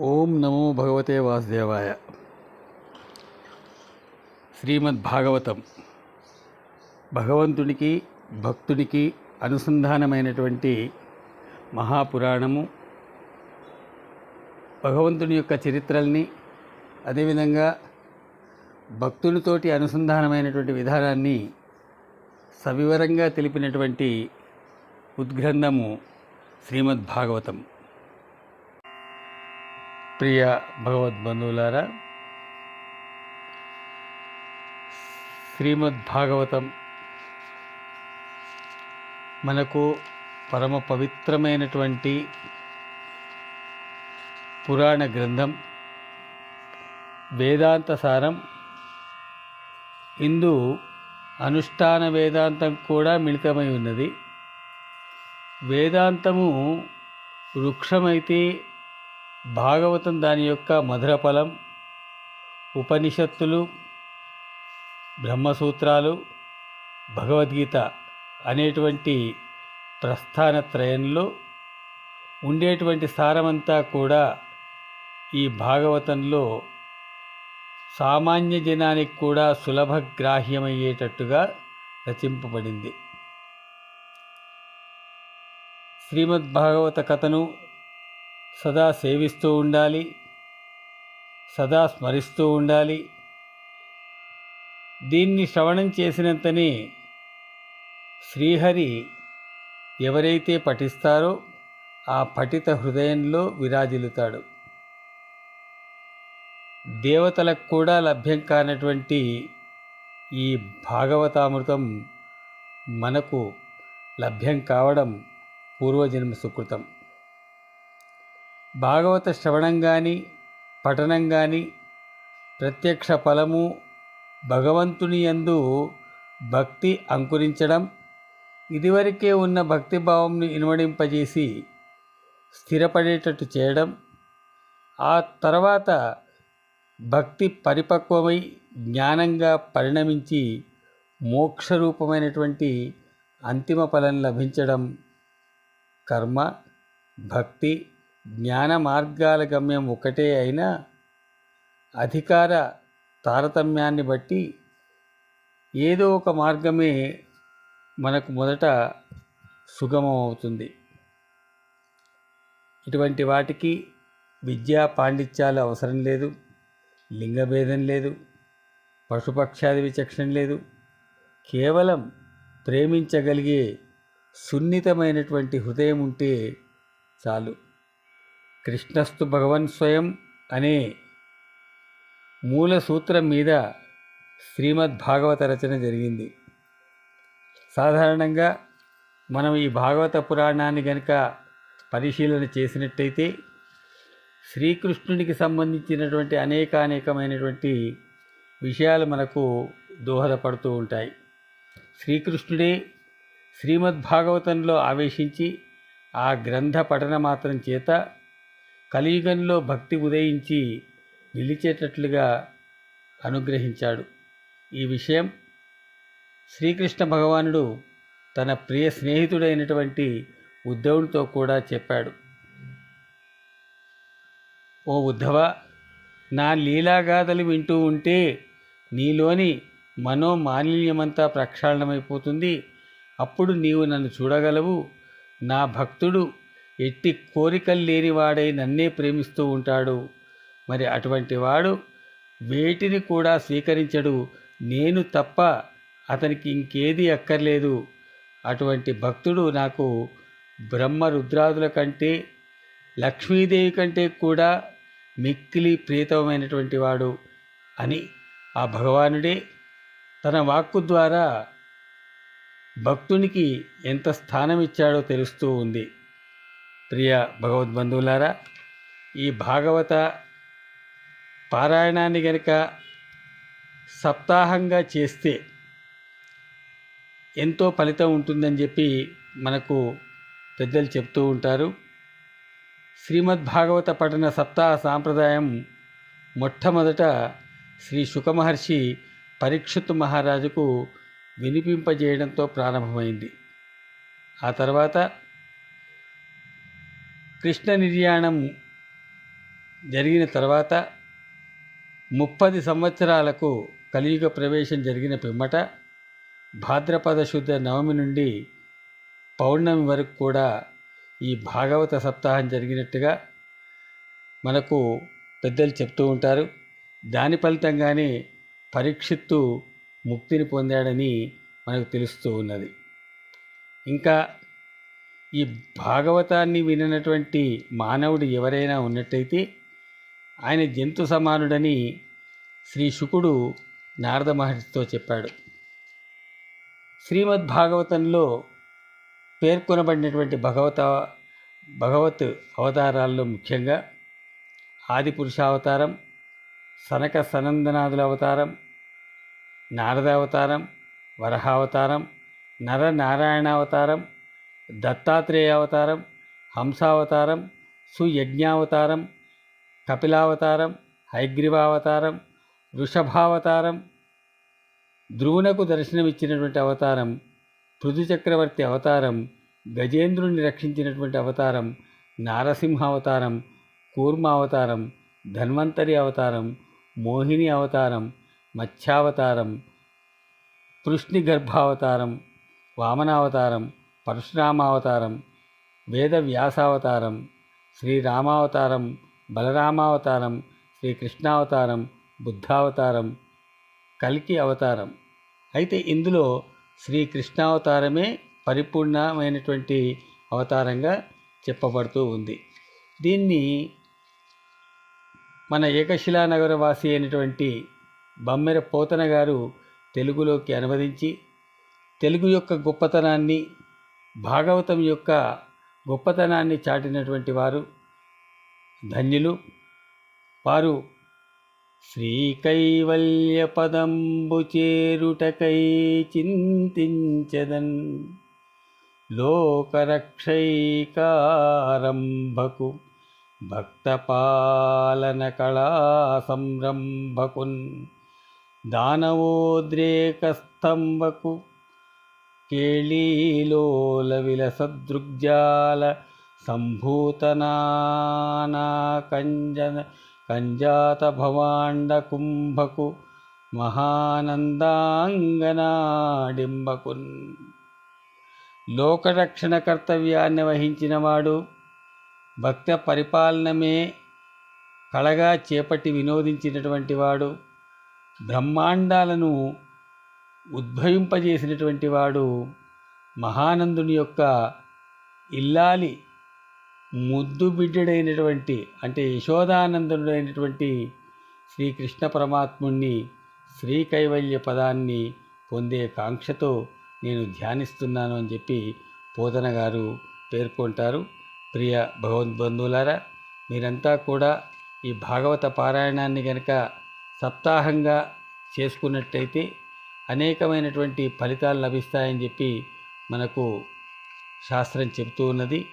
ఓం నమో భగవతే వాసుదేవాయ. శ్రీమద్భాగవతం. భగవంతునికి భక్తుడికి అనుసంధానమైనటువంటి మహాపురాణము. భగవంతుని యొక్క చరిత్రల్ని అదేవిధంగా భక్తునితోటి అనుసంధానమైనటువంటి విధానాన్ని సవివరంగా తెలిపినటువంటి ఉద్గ్రంథము శ్రీమద్భాగవతం. ప్రియ భగవద్బంధువులారా శ్రీమద్భాగవతం మనకు పరమ పవిత్రమైనటువంటి పురాణ గ్రంథం వేదాంత సారం ఇందు అనుష్ఠాన వేదాంతం కూడా మిళితమై ఉన్నది. వేదాంతము వృక్షమైతే భాగవతం దాని యొక్క మధురఫలం ఉపనిషత్తులు బ్రహ్మసూత్రాలు భగవద్గీత అనేటువంటి ప్రస్థానత్రయంలో ఉండేటువంటి సారమంతా కూడా ఈ భాగవతంలో సామాన్య జనానికి కూడా సులభగ్రాహ్యమయ్యేటట్టుగా రచింపబడింది. శ్రీమద్భాగవత కథను సదా సేవిస్తూ ఉండాలి సదా స్మరిస్తూ ఉండాలి. దీన్ని శ్రవణం చేసినంతనే శ్రీహరి ఎవరైతే పఠిస్తారో ఆ పఠిత హృదయంలో విరాజిల్లుతాడు. దేవతలకు కూడా లభ్యం కానటువంటి ఈ భాగవతామృతం మనకు లభ్యం కావడం పూర్వజన్మ సుకృతం. భాగవత శ్రవణం కానీ పఠనం కానీ ప్రత్యక్ష ఫలము భగవంతుని యందు భక్తి అంకురించడం ఇదివరకే ఉన్న భక్తిభావంని ఇనుమడింపజేసి స్థిరపడేటట్టు చేయడం ఆ తర్వాత భక్తి పరిపక్వమై జ్ఞానంగా పరిణమించి మోక్షరూపమైనటువంటి అంతిమ ఫలం లభించడం కర్మ భక్తి జ్ఞాన మార్గాల గమ్యం ఒకటే అయినా అధికార తారతమ్యాన్ని బట్టి ఏదో ఒక మార్గమే మనకు మొదట సుగమం అవుతుంది ఇటువంటి వాటికి విద్యా పాండిత్యాలు అవసరం లేదు లింగభేదం లేదు పశుపక్షాది విచక్షణ లేదు. కేవలం ప్రేమించగలిగే సున్నితమైనటువంటి హృదయం ఉంటే చాలు. కృష్ణస్తు భగవన్ స్వయం అనే మూల సూత్రం మీద శ్రీమద్ భాగవత రచన జరిగింది. సాధారణంగా మనం ఈ భాగవత పురాణాన్ని గనుక పరిశీలన చేసినట్టయితే శ్రీకృష్ణునికి సంబంధించినటువంటి అనేకానేకమైనటువంటి విషయాలు మనకు దోహదపడుతూ ఉంటాయి. శ్రీకృష్ణుడే శ్రీమద్భాగవతంలో ఆవేశించి ఆ గ్రంథ పఠన మాత్రం చేత కలియుగంలో భక్తి ఉదయించి నిలిచేటట్లుగా అనుగ్రహించాడు. ఈ విషయం శ్రీకృష్ణ భగవానుడు తన ప్రియ స్నేహితుడైనటువంటి ఉద్ధవుడితో కూడా చెప్పాడు. ఓ ఉద్ధవ నా లీలాగాథలు వింటూ ఉంటే నీలోని మనోమాలిన్యమంతా ప్రక్షాళనమైపోతుంది. అప్పుడు నీవు నన్ను చూడగలవు. నా భక్తుడు ఎట్టి కోరికలు లేనివాడై నన్నే ప్రేమిస్తూ ఉంటాడు. మరి అటువంటి వాడు వేటిని కూడా స్వీకరించడు. నేను తప్ప అతనికి ఇంకేది అక్కర్లేదు. అటువంటి భక్తుడు నాకు బ్రహ్మ రుద్రాదుల కంటే లక్ష్మీదేవి కంటే కూడా మిక్కిలి ప్రీతమైనటువంటి వాడు అని ఆ భగవానుడే తన వాక్కు ద్వారా భక్తునికి ఎంత స్థానం ఇచ్చాడో తెలుస్తూ ఉంది. ప్రియ భగవద్బంధువులారా ఈ భాగవత పారాయణాన్ని గనుక సప్తాహంగా చేస్తే ఎంతో ఫలితం ఉంటుందని చెప్పి మనకు పెద్దలు చెప్తూ ఉంటారు. శ్రీమద్భాగవత పఠన సప్తాహ సాంప్రదాయం మొట్టమొదట శ్రీ శుకమహర్షి పరీక్షిత్ మహారాజుకు వినిపింపజేయడంతో ప్రారంభమైంది. ఆ తర్వాత కృష్ణ నిర్యాణం జరిగిన తర్వాత ముప్పది సంవత్సరాలకు కలియుగ ప్రవేశం జరిగిన పిమ్మట భాద్రపద శుద్ధ నవమి నుండి పౌర్ణమి వరకు కూడా ఈ భాగవత సప్తాహం జరిగినట్టుగా మనకు పెద్దలు చెప్తూ ఉంటారు. దాని ఫలితంగానే పరీక్షిత్తు ముక్తిని పొందాడని మనకు తెలుస్తూ ఉన్నది. ఇంకా ఈ భాగవతాన్ని విననటువంటి మానవుడు ఎవరైనా ఉన్నట్టయితే ఆయన జంతు సమానుడని శ్రీ శుకుడు నారద మహర్షితో చెప్పాడు. శ్రీమద్ భాగవతంలో పేర్కొనబడినటువంటి భగవత భగవత్ అవతారాల్లో ముఖ్యంగా ఆది పురుషావతారం సనక సనందనాథుల అవతారం నారదావతారం వరహావతారం నరనారాయణావతారం దత్తాత్రేయ అవతారం హంసావతారం సుయజ్ఞావతారం కపిలావతారం హైగ్రీవావతారం వృషభావతారం. ధ్రువునకు దర్శనమిచ్చినటువంటి అవతారం పృథు చక్రవర్తి అవతారం గజేంద్రుని రక్షించినటువంటి అవతారం నారసింహ అవతారం అవతారం ధన్వంతరి అవతారం మోహిని అవతారం మత్స్యావతారం కృష్ణి గర్భావతారం వామనావతారం పరశురామావతారం వేద వ్యాసావతారం శ్రీరామావతారం బలరామావతారం శ్రీకృష్ణావతారం బుద్ధావతారం కలికి అవతారం. అయితే ఇందులో శ్రీకృష్ణావతారమే పరిపూర్ణమైనటువంటి అవతారంగా చెప్పబడుతూ ఉంది. దీన్ని మన ఏకశిలానగరవాసి అయినటువంటి బమ్మెర పోతన గారు తెలుగులోకి అనువదించి తెలుగు యొక్క గొప్పతనాన్ని భాగవతం యొక్క గొప్పతనాన్ని చాటినటువంటి వారు ధన్యులు. వారు శ్రీకైవల్య పదంబు చేరుటకై చింతించదన్ లోకరక్షైకారంభకు భక్తపాలన కళా సంరంభకున్ దానవోద్రేకస్తంభకు కేళీలోల విలసదృగ్జాల సంభూతనానా కంజన కంజాత భవాండ కుంభకు మహానందాంగనాడింబకున్ లోకరక్షణ కర్తవ్యాన్ని వహించినవాడు భక్త పరిపాలనమే కళగా చేపట్టి వినోదించినటువంటి వాడు బ్రహ్మాండాలను ఉద్భవింపజేసినటువంటి వాడు మహానందుని యొక్క ఇల్లాలి ముద్దు బిడ్డడైనటువంటి అంటే యశోదానందుడైనటువంటి శ్రీకృష్ణ పరమాత్ముణ్ణి శ్రీ కైవల్య పదాన్ని పొందే కాంక్షతో నేను ధ్యానిస్తున్నాను అని చెప్పి పోతన గారు పేర్కొంటారు. ప్రియ భగవద్బంధువులారా మీరంతా కూడా ఈ భాగవత పారాయణాన్ని కనుక సప్తాహంగా చేసుకున్నట్టయితే అనేకమైనటువంటి ఫలితాలు లభిస్తాయని చెప్పి మనకు శాస్త్రం చెబుతూ ఉన్నది.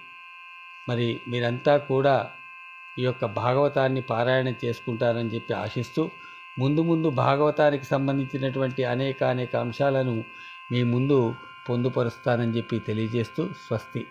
మరి మీరంతా కూడా ఈ యొక్క భాగవతాన్ని పారాయణం చేసుకుంటారని చెప్పి ఆశిస్తూ ముందు ముందు భాగవతానికి సంబంధించినటువంటి అనేక అనేక అంశాలను మీ ముందు పొందుపరుస్తానని చెప్పి తెలియజేస్తూ స్వస్తి.